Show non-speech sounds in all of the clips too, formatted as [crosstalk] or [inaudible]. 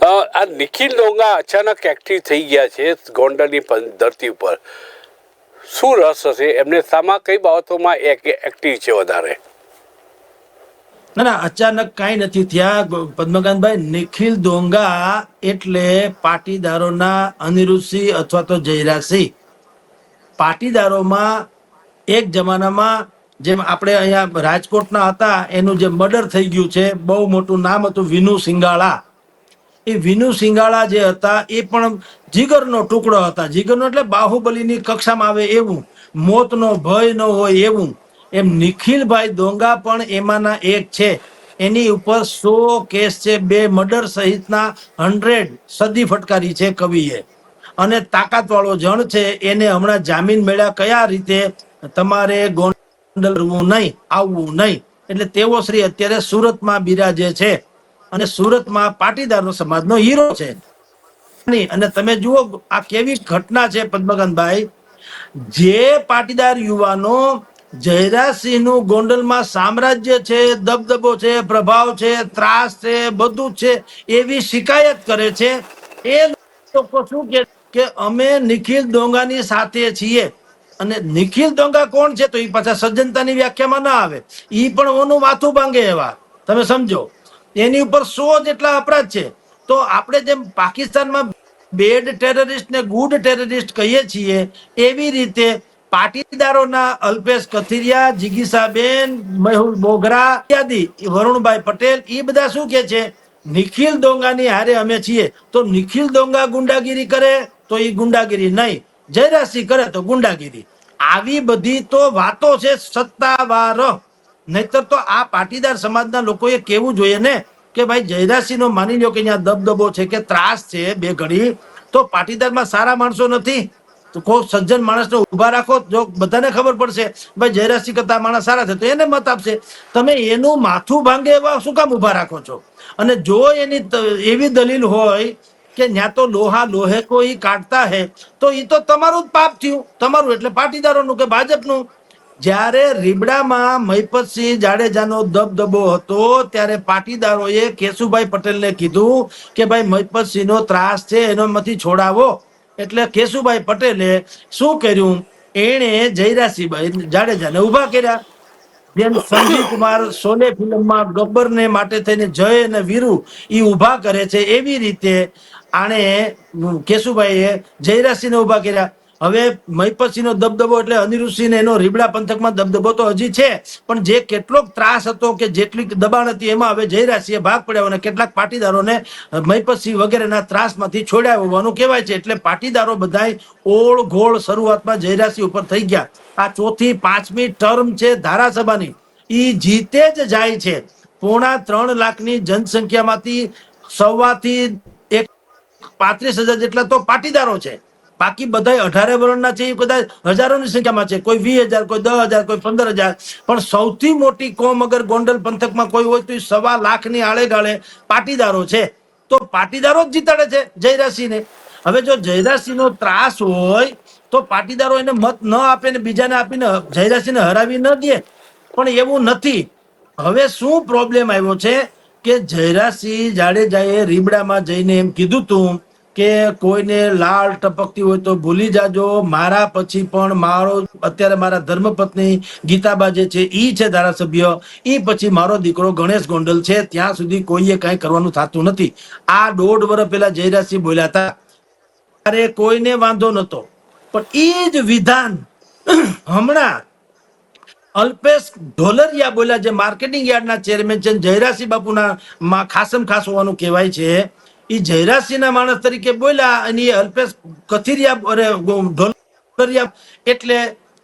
આ નિખિલ ડોંગા અચાનક એક્ટિવ થઈ ગયા છે ગોંડલની ધરતી ઉપર. શું રસ હશે? એમને સામા કઈ બાબતોમાં એક એક્ટિવ છે વધારે? ના ના, અચાનક કાંઈ નથી થયા. પદ્મકાંતભાઈ, નિખિલ ડોંગા એટલે પાટીદારોના અનિરુદ્ધસિંહ અથવા તો જયરાજસિંહ. પાટીદારોમાં એક જમાનામાં જેમ આપણે અહીંયા રાજકોટના હતા, એનું જે મર્ડર થઈ ગયું છે, બહુ મોટું નામ હતું વિનુ સિંગાળા. એ વિનુ સિંગાળા જે હતા, એ પણ જીગરનો ટુકડો હતા. જીગરનો એટલે બાહુબલીની કક્ષામાં આવે એવું. મોતનો ભય ન હોય એવું. એમ નિખિલભાઈ દોંગા પણ એમાંના એક છે. એની ઉપર સો કેસ છે, બે મર્ડર સહિતના હંડ્રેડ સદી ફટકારી છે કવિએ. અને તાકાત વાળો જણ છે, એને હમણાં જામીન મળ્યા કયા રીતે? તમારે ગોંડલવું નહીં, આવવું નહીં. એટલે તેઓ શ્રી અત્યારે સુરતમાં બિરાજે છે. અને સુરતમાં પાટીદાર સમાજનો હીરો છે. અને તમે જુઓ, આ કેવી ઘટના છે પદ્મકાંતભાઈ. જે પાટીદાર યુવાનો જયરાજસિંહનું ગોંડલમાં સામ્રાજ્ય છે, દબદબો છે, પ્રભાવ છે, ત્રાસ છે, બધું છે, એવી શિકાયત કરે છે. એ લોકો શું કે કે અમે નિખિલ ડોંગાની સાથે છીએ. અને નિખિલ ડોંગા કોણ છે? તો એ પાછા સજ્જનતાની વ્યાખ્યામાં ના આવે. એ પણ ઓનું માથું ભાંગે એવા. તમે સમજો. એની ઉપર સો જેટલા અપરાધ છે. તો આપણે જેમ પાકિસ્તાનમાં બેડ ટેરરિસ્ટ ને ગુડ ટેરરિસ્ટ કહીએ છીએ, એવી રીતે પાટીદારોના અલ્પેશ કથિરિયા, જિગીસાબેન, મેહુલ બોગરા ઇત્યાદિ, વરુણભાઈ પટેલ એ બધા શું કે છે? નિખિલ દોંગાની હારે અમે છીએ. તો નિખિલ દોંગા ગુંડાગીરી કરે તો એ ગુંડાગીરી નહીં. જયરાજસિંહ કરે તો ગુંડાગીરી. આવી બધી તો વાતો છે સત્તાવાર. નહીતર તો આ પાટીદાર સમાજના લોકોએ કેવું જોઈએ ને? કે ભાઈ જયરાજસિંહ માની લો કે અહીંયા દબદબો છે કે ત્રાસ છે બે ઘડી, તો પાટીદારમાં સારા માણસો નથી. કોઈ સજ્જન માણસને ઊભા રાખો, જો બધાને ખબર પડશે, ભાઈ જયરાજસિંહ કરતા માણસ સારા છે, તો એને મત આપશે. તમે એનું માથું ભાંગે એવા શું કામ ઊભા રાખો છો? અને જો એની એવી દલીલ હોય કે ત્યાં તો લોહા લોહે કોઈ કાઢતા હે, તો એ તો તમારું જ પાપ થયું. તમારું એટલે પાટીદારોનું કે ભાજપનું? જ્યારે રીબડામાં મહિપતસિંહ જાડેજાનો દબદબો હતો, ત્યારે પાટીદારોએ કેશુભાઈ પટેલને કીધું કે ભાઈ, મહિપતસિંહનો ત્રાસ છે એનો માંથી છોડાવો. એટલે કેશુભાઈ પટેલે શું કર્યું? એણે જયરાસિંહભાઈ જાડેજાને ઊભા કર્યા. જેમ સંજીવ કુમાર સોલે ફિલ્મમાં ગબ્બરને માટે થઈને જય અને વીરુ એ ઊભા કરે છે, એવી રીતે આણે કેશુભાઈએ જયરાસિંહને ઊભા કર્યા. હવે મહિપતસિંહનો દબદબો એટલે અનિરુદ્ધસિંહ એનો રીબડા પંથકમાં દબદબો તો હજી છે, પણ જે કેટલોક ત્રાસ હતો કે જેટલી દબાણ હતી એમાં હવે જયરાજસિંહે ભાગ પડ્યો અને કેટલાક પાટીદારોને મહિપતસિંહ વગેરેના ત્રાસમાંથી છોડ્યા હોવાનું કહેવાય છે, એટલે પાટીદારો બધાય ઓળ ઘોળ શરૂઆતમાં જયરાજસિંહ ઉપર થઈ ગયા. આ ચોથી પાંચમી ટર્મ છે ધારાસભાની. ઈ જીતે જ જાય છે. પોણા ત્રણ લાખની જનસંખ્યામાંથી સવાથી એક પાંત્રીસ હજાર જેટલા તો પાટીદારો છે. બાકી બધા અઢારે વર્ણના છે, એ કદાચ હજારોની સંખ્યામાં છે. કોઈ વીસ હજાર, કોઈ દસ હજાર, કોઈ પંદર હજાર. પણ સૌથી મોટી કોમ અગર ગોંડલ પંથકમાં કોઈ હોય તો એ સવા લાખની આળે ગાળે પાટીદારો છે. તો પાટીદારો જ જીતાડે છે જયરાસિંહને હવે જો જયરાજસિંહનો ત્રાસ હોય, તો પાટીદારો એને મત ન આપે ને બીજાને આપીને જયરાસિંહને હરાવી ન દે. પણ એવું નથી. હવે શું પ્રોબ્લેમ આવ્યો છે કે જયરાસિંહ જાડેજાએ રીબડામાં જઈને એમ કીધું તું કે કોઈને લાળ ટપકતી હોય તો ભૂલી જાજો. મારા પછી પણ મારો, અત્યારે મારા ધર્મપત્ની ગીતાબા જે છે, ઈ છે ધારાસભ્ય. ઈ પછી મારો દીકરો ગણેશ ગોંડલ છે. ત્યાં સુધી કોઈએ કાંઈ કરવાનું થતું નથી. આ દોઢ વર્ષ પહેલા જયરાજસિંહ બોલ્યા હતા. અરે કોઈને વાંધો નતો. પણ એ જ વિધાન હમણાં અલ્પેશ ઢોલરિયા બોલ્યા, જે માર્કેટિંગ યાર્ડના ચેરમેન છે જયરાસિંહ બાપુના ખાસમ ખાસ હોવાનું કહેવાય છે. એ જયરાસિંહના માણસ તરીકે બોલ્યા અને એ અલ્પેશ કથિરિયા અરે એટલે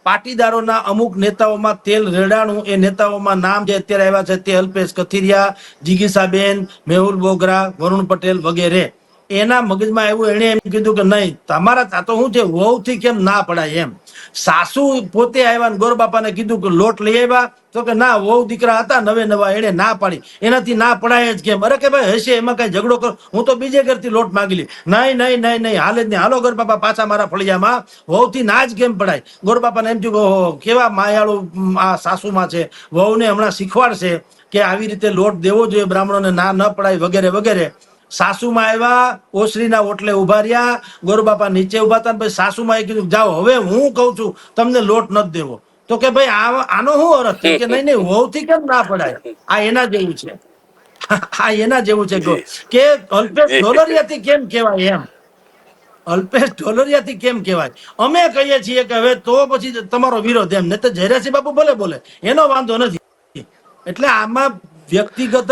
પાટીદારોના અમુક નેતાઓમાં તેલ રેડાણું, એ નેતાઓમાં નામ જે અત્યારે આવ્યા છે તે અલ્પેશ કથિરિયા, જીગીસાબેન, મેહુલ બોગરા, વરુણ પટેલ વગેરે. એના મગજમાં આવ્યું એને એમ કીધું કે નહીં, તમારા તાતો શું છે, વહુથી કેમ ના પડાય એમ. સાસુ પોતે આવ્યા ગોર બાપાને કીધું કે લોટ લઈ આવ્યા, તો કે ના, વહુ દીકરા હતા, નવે નવા એને ના પાડી. એનાથી ના પડાય જ કેમ? અરે કે ભાઈ, હશે, એમાં કઈ ઝઘડો કરો, હું તો બીજે ઘરથી લોટ માગી લી નહીં નહીં નહીં નહીં, હાલે જ નહીં. હાલો ગોરબાપા પાછા મારા ફળિયામાં. વહુથી ના જ કેમ પડાય? ગોર બાપાને એમ થયું કે કેવા માયાળુ આ સાસુમાં છે. વહુને હમણાં શીખવાડશે કે આવી રીતે લોટ દેવો જોઈએ, બ્રાહ્મણોને ના, ન પડાય, વગેરે વગેરે. સાસુમાં આવ્યા ઓસરીના ઓટલે ઊભા રહ્યા ગોરબાપા નીચે ઊભા હતા પછી સાસુમાં કીધું જાઓ હવે હું કઉ છું તમને લોટ નથી દેવો. તો કે ભાઈ આનો શું અર્થ કે નહીં નહીં વહુથી કેમ ના પડાય? આ એના જેવું છે. [laughs] આ એના જેવું છે. કે અલ્પેશ ઢોલરિયા ઢોલરિયાથી કેમ કહેવાય એમ? અલ્પેશ ઢોલરિયાથી કેમ કહેવાય? અમે કહીએ છીએ કે હવે તો પછી તમારો વિરોધ એમ. ને તો જયરાસિંહ બાપુ ભલે બોલે. એનો વાંધો નથી. એટલે આમાં વ્યક્તિગત